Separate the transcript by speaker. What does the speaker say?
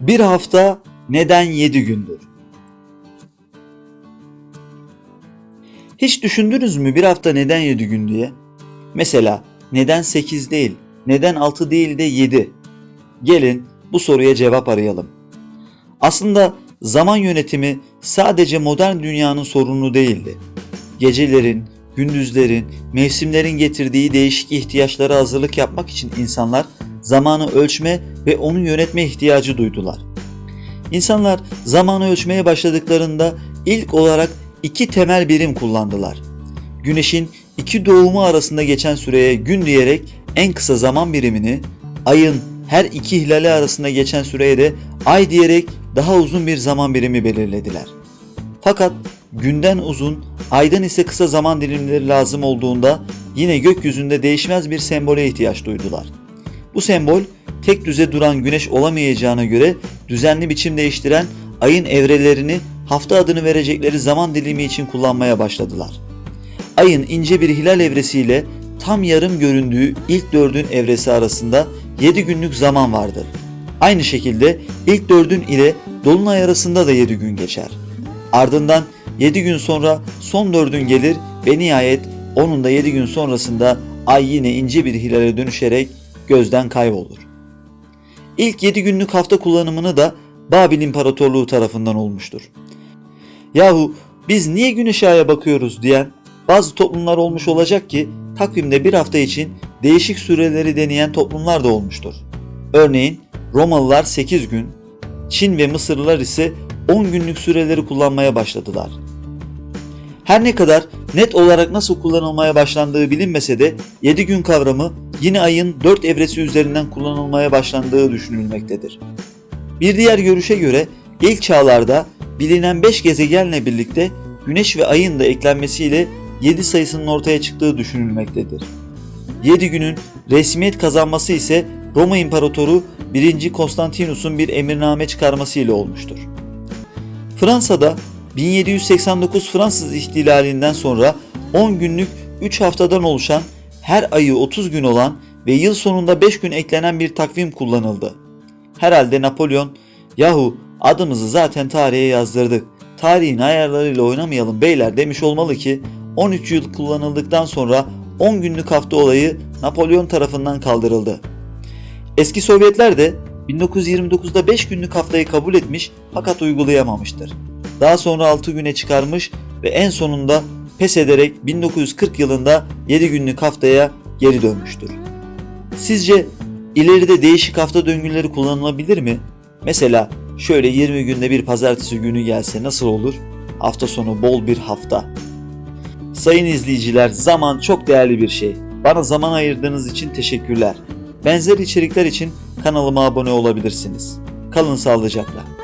Speaker 1: Bir hafta neden 7 gündür? Hiç düşündünüz mü bir hafta neden 7 gün diye? Mesela neden 8 değil, neden 6 değil de 7? Gelin bu soruya cevap arayalım. Aslında zaman yönetimi sadece modern dünyanın sorunu değildi. Gecelerin, gündüzlerin, mevsimlerin getirdiği değişik ihtiyaçlara hazırlık yapmak için insanlar zamanı ölçme ve onu yönetme ihtiyacı duydular. İnsanlar zamanı ölçmeye başladıklarında ilk olarak iki temel birim kullandılar. Güneşin iki doğumu arasında geçen süreye gün diyerek en kısa zaman birimini, ayın her iki hilali arasında geçen süreye de ay diyerek daha uzun bir zaman birimi belirlediler. Fakat günden uzun, aydan ise kısa zaman dilimleri lazım olduğunda yine gökyüzünde değişmez bir sembole ihtiyaç duydular. Bu sembol tek düze duran güneş olamayacağına göre düzenli biçim değiştiren ayın evrelerini hafta adını verecekleri zaman dilimi için kullanmaya başladılar. Ayın ince bir hilal evresiyle tam yarım göründüğü ilk dördün evresi arasında 7 günlük zaman vardır. Aynı şekilde ilk dördün ile dolunay arasında da 7 gün geçer. Ardından 7 gün sonra son dördün gelir ve nihayet onun da 7 gün sonrasında ay yine ince bir hilale dönüşerek gözden kaybolur. İlk 7 günlük hafta kullanımını da Babil İmparatorluğu tarafından olmuştur. Yahu biz niye güneşe aya bakıyoruz diyen bazı toplumlar olmuş olacak ki takvimde bir hafta için değişik süreleri deneyen toplumlar da olmuştur. Örneğin Romalılar 8 gün, Çin ve Mısırlılar ise 10 günlük süreleri kullanmaya başladılar. Her ne kadar net olarak nasıl kullanılmaya başlandığı bilinmese de 7 gün kavramı yine ayın 4 evresi üzerinden kullanılmaya başlandığı düşünülmektedir. Bir diğer görüşe göre ilk çağlarda bilinen 5 gezegenle birlikte Güneş ve Ay'ın da eklenmesiyle 7 sayısının ortaya çıktığı düşünülmektedir. 7 günün resmiyet kazanması ise Roma İmparatoru 1. Konstantinus'un bir emirname çıkarması ile olmuştur. Fransa'da 1789 Fransız ihtilalinden sonra 10 günlük 3 haftadan oluşan her ayı 30 gün olan ve yıl sonunda 5 gün eklenen bir takvim kullanıldı. Herhalde Napolyon, yahu adımızı zaten tarihe yazdırdık, tarihin ayarlarıyla oynamayalım beyler demiş olmalı ki 13 yıl kullanıldıktan sonra 10 günlük hafta olayı Napolyon tarafından kaldırıldı. Eski Sovyetler de 1929'da 5 günlük haftayı kabul etmiş fakat uygulayamamıştır. Daha sonra 6 güne çıkarmış ve en sonunda pes ederek 1940 yılında 7 günlük haftaya geri dönmüştür. Sizce ileride değişik hafta döngüleri kullanılabilir mi? Mesela şöyle 20 günde bir pazartesi günü gelse nasıl olur? Hafta sonu bol bir hafta. Sayın izleyiciler zaman çok değerli bir şey. Bana zaman ayırdığınız için teşekkürler. Benzer içerikler için kanalıma abone olabilirsiniz. Kalın sağlıcakla.